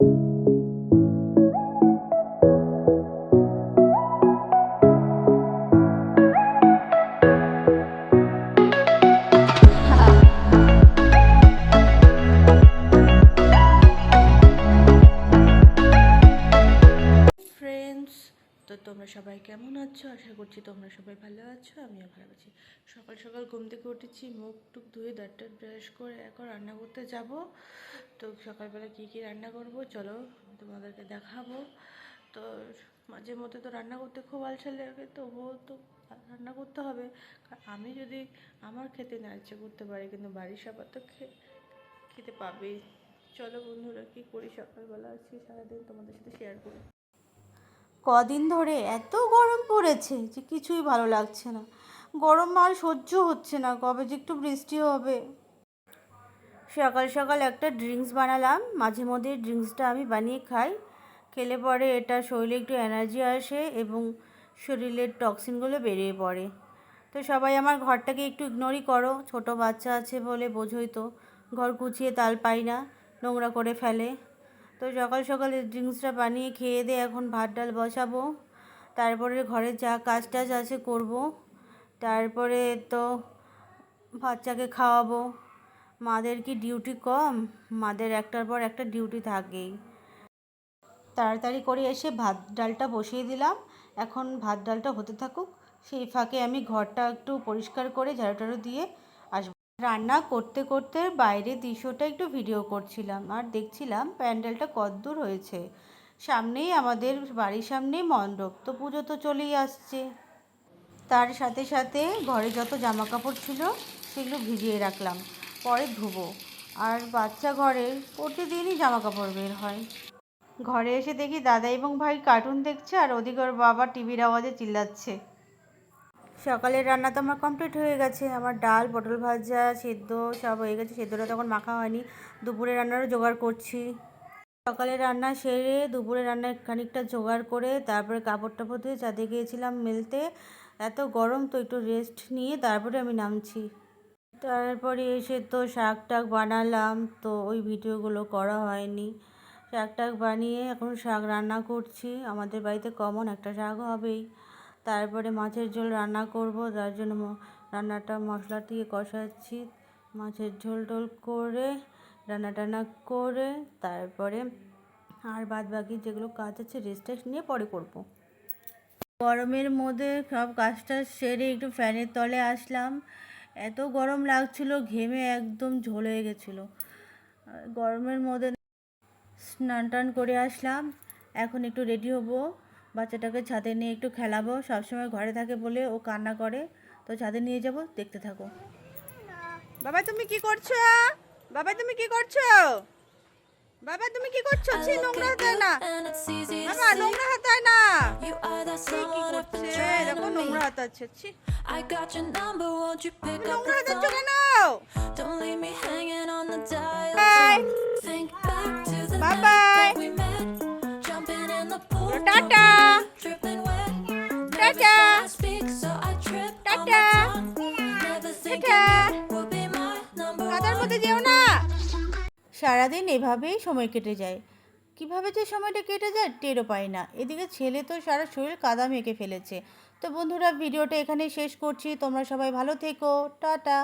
Thank you. তোমরা সবাই কেমন আছো? আশা করছি তোমরা সবাই ভালো আছো, আমিও ভালো আছি। সকাল সকাল ঘুম থেকে উঠেছি, মুখ টুক ধুয়ে দাঁতটা ব্রাশ করে এখন রান্না করতে যাব। তো সকালবেলা কী কী রান্না করব চলো তোমাদেরকে দেখাবো। তো মাঝে মধ্যে তো রান্না করতে খুব আলসা লাগে, তবুও তো রান্না করতে হবে। আমি যদি আমার খেতে না ইচ্ছে করতে পারি, কিন্তু বাড়ির সবার তো খেতে পাবেই। চলো বন্ধুরা কী করি? সকালবেলা আছি সারাদিন তোমাদের সাথে শেয়ার করি। কদিন ধরে এত গরম পড়েছে যে কিছুই ভালো লাগছে না। গরম আর সহ্য হচ্ছে না, কবে যে একটু বৃষ্টি হবে। সকাল সকাল একটা ড্রিঙ্কস বানালাম, মাঝে মধ্যে ড্রিঙ্কসটা আমি বানিয়ে খাই। খেলে পরে এটা শরীরে একটু এনার্জি আসে এবং শরীরের টক্সিনগুলো বেরিয়ে পড়ে। তো সবাই আমার ঘরটাকে একটু ইগনোরই করো, ছোট বাচ্চা আছে বলে বোঝোই তো। ঘর গুছিয়ে তাল পাই না, নোংরা করে ফেলে। তো সকাল সকাল ড্রিঙ্কসটা বানিয়ে খেয়ে দিয়ে এখন ভাত ডাল বসাবো। তারপরে ঘরে যা কাজ টাজ আছে করব। তারপরে তো বাচ্চাকে খাওয়াবো। মাদের কি ডিউটি কম? মাদের একটার পর একটা ডিউটি থাকেই। তাড়াতাড়ি করে এসে ভাত ডালটা বসিয়ে দিলাম। এখন ভাত ডালটা হতে থাকুক। সেই ফাঁকে আমি ঘরটা একটু পরিষ্কার করে ঝাড়ু টাড়ু দিয়ে রান্না করতে করতে বাইরের দৃশ্যটা একটু ভিডিও করছিলাম আর দেখছিলাম প্যান্ডেলটা কতদূর হয়েছে। সামনেই আমাদের বাড়ির সামনেই মণ্ডপ, তো পুজো তো চলেই আসছে। তার সাথে সাথে ঘরে যত জামা কাপড় ছিল সেগুলো ভিজিয়ে রাখলাম, পরে ধুবো। আর বাচ্চা ঘরে প্রতিদিনই জামা কাপড় বের হয়। ঘরে এসে দেখি দাদা এবং ভাই কার্টুন দেখছে আর ওদিকে ওর বাবা টিভির আওয়াজে চিল্লাচ্ছে। সকালের রান্না তো আমার কমপ্লিট হয়ে গেছে। আমার ডাল, পটল ভাজা, সেদ্ধ সব হয়ে গেছে। সেদ্ধটা তখন মাখা হয়নি। দুপুরে রান্নারও জোগাড় করছি। সকালে রান্না সেরে দুপুরে রান্না খানিকটা জোগাড় করে তারপরে কাপড় টাপড় ধুয়ে চাঁদে গিয়েছিলাম মেলতে। এত গরম তো একটু রেস্ট নিয়ে তারপরে আমি নামছি। তারপরে এসে তো শাক টাক বানালাম, তো ওই ভিডিওগুলো করা হয়নি। শাক টাক বানিয়ে এখন শাক রান্না করছি। আমাদের বাড়িতে কমন একটা শাক হবেই। তারপরে মাছের ঝোল রান্না করব তার জন্য রান্নাটা মশলা দিয়ে কষাচ্ছি। মাছের ঝোল টোল করে, রান্না টান্না করে, তারপরে আর বাদ বাকি যেগুলো কাজ আছে রেস্ট নিয়ে পরে করব। গরমের মধ্যে সব কাজটা সেরে একটু ফ্যানের তলে আসলাম। এত গরম লাগছিল, ঘেমে একদম ঝোল হয়ে গেছিল গরমের মধ্যে স্নান টান করে আসলাম। এখন একটু রেডি হব। বাচ্চাটাকে ছাদে নিয়ে একটু খেলাবো সবসময় ঘরে থাকে বলে ও কান্না করে তো ছাদে নিয়ে যাব দেখতে থাকো বাবা তুমি কি করছ বাবা তুমি কি করছ বাবা তুমি কি করছ ছি নোংরা হাতায় না বাবা নোংরা হাতায় না ছি, কি করছে দেখো নোংরা meet. হাতাচ্ছে ছি I got your number, won't you pick up the phone? Don't leave me hanging on the dial. Bye. Think back to the Bye -bye. night that we met. Jumping in the pool, Tata. dripping wet. Gotcha. I সারাদিন এভাবেই সময় কেটে যায়। কীভাবে যে সময়টা কেটে যায় টেরও পায় না। এদিকে ছেলে তো সারা শরীর কাদা মেঁকে ফেলেছে। তো বন্ধুরা ভিডিওটা এখানে শেষ করছি। তোমরা সবাই ভালো থেকো। টাটা।